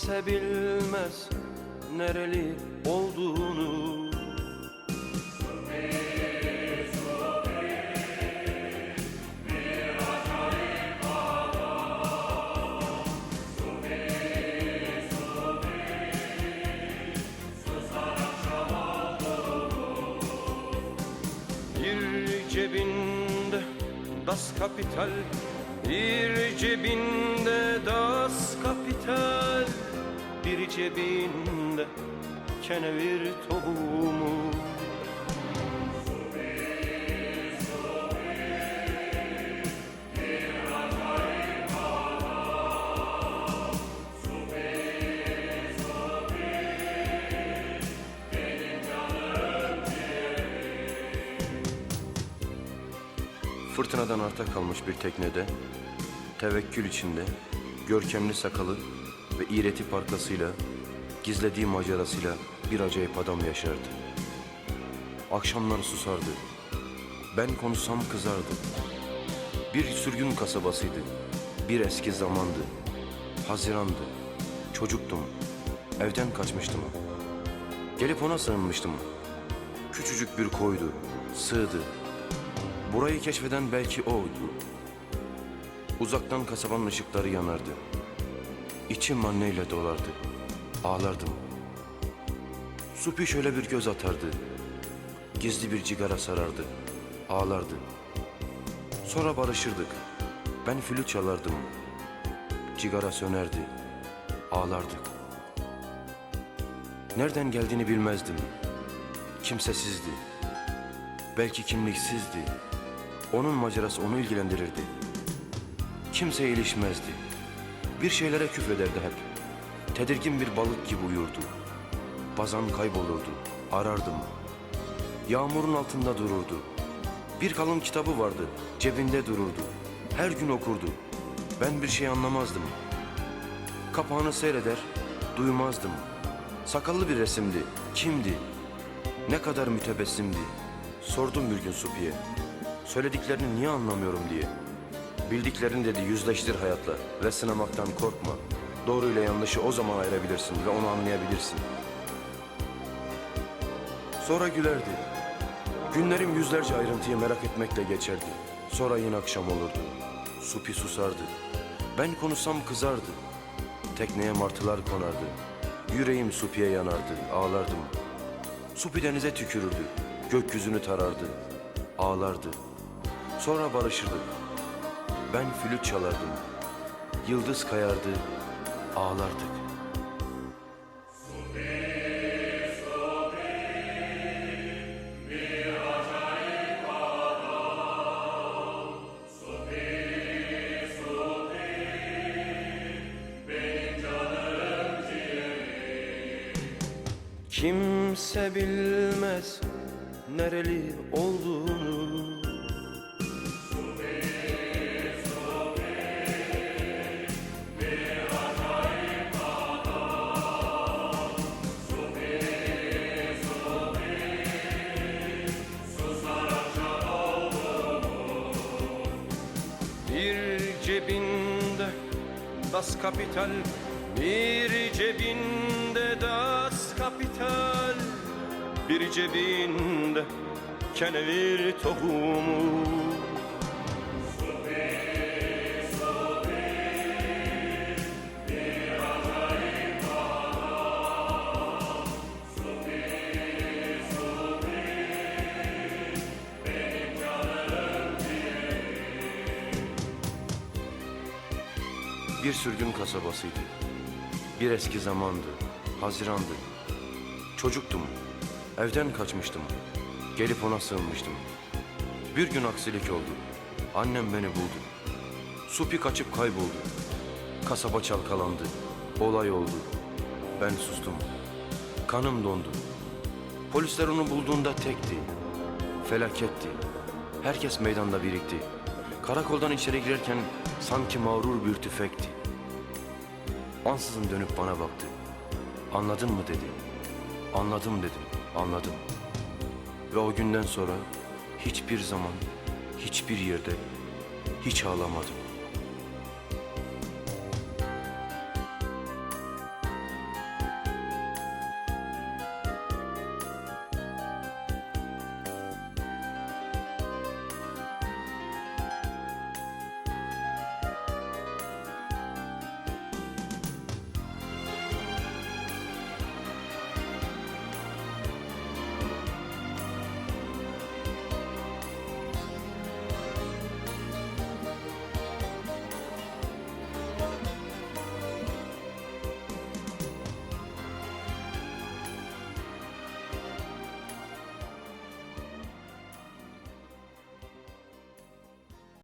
Kimse bilmez nereli olduğunu. Bir cebinde das Kapital Bir cebinde cebinde kenevir tohumu. Fırtınadan arta kalmış bir teknede, tevekkül içinde, görkemli sakalı ve iğreti parkasıyla, gizlediği macerasıyla bir acayip adam yaşardı. Akşamları susardı. Ben konuşsam kızardı. Bir sürgün kasabasıydı. Bir eski zamandı. Hazirandı. Çocuktum. Evden kaçmıştım. Gelip ona sığınmıştım. Küçücük bir koydu. Sığdı. Burayı keşfeden belki oydu. Uzaktan kasabanın ışıkları yanardı. İçim anneyle dolardı. Ağlardım. Supi şöyle bir göz atardı. Gizli bir cigara sarardı. Ağlardı. Sonra barışırdık. Ben flüt çalardım. Cigara sönerdi. Ağlardık. Nereden geldiğini bilmezdim. Kimsesizdi. Belki kimliksizdi. Onun macerası onu ilgilendirirdi. Kimse ilişmezdi. Bir şeylere küfrederdi hep. Tedirgin bir balık gibi uyurdu. Bazen kaybolurdu. Arardım. Yağmurun altında dururdu. Bir kalın kitabı vardı. Cebinde dururdu. Her gün okurdu. Ben bir şey anlamazdım. Kapağını seyreder, duymazdım. Sakallı bir resimdi. Kimdi? Ne kadar mütebessimdi. Sordum bir gün Supi'ye. Söylediklerini niye anlamıyorum diye. Bildiklerin dedi yüzleştir hayatla ve sınamaktan korkma. Doğru ile yanlışı o zaman ayırabilirsin ve onu anlayabilirsin. Sonra gülerdi. Günlerim yüzlerce ayrıntıyı merak etmekle geçerdi. Sonra yine akşam olurdu. Supi susardı. Ben konuşsam kızardı. Tekneye martılar konardı. Yüreğim Supi'ye yanardı, ağlardım. Supi denize tükürürdü. Gökyüzünü tarardı. Ağlardı. Sonra barışırdık. Ben flüt çalardım. Yıldız kayardı. Ağlardık. Kimse bilmez nereli olduğunu das Kapital Bir cebinde das Kapital Bir cebinde kenevir tohumu Bir sürgün kasabasıydı. Bir eski zamandı. Hazirandı. Çocuktum. Evden kaçmıştım. Gelip ona sığınmıştım. Bir gün aksilik oldu. Annem beni buldu. Supi kaçıp kayboldu. Kasaba çalkalandı. Olay oldu. Ben sustum. Kanım dondu. Polisler onu bulduğunda tekti. Felaketti. Herkes meydanda birikti. Karakoldan içeri girerken sanki mağrur bir tüfekti. Ansızın dönüp bana baktı. Anladın mı dedi. Anladım dedim. Anladım. Ve o günden sonra hiçbir zaman, hiçbir yerde hiç ağlamadım.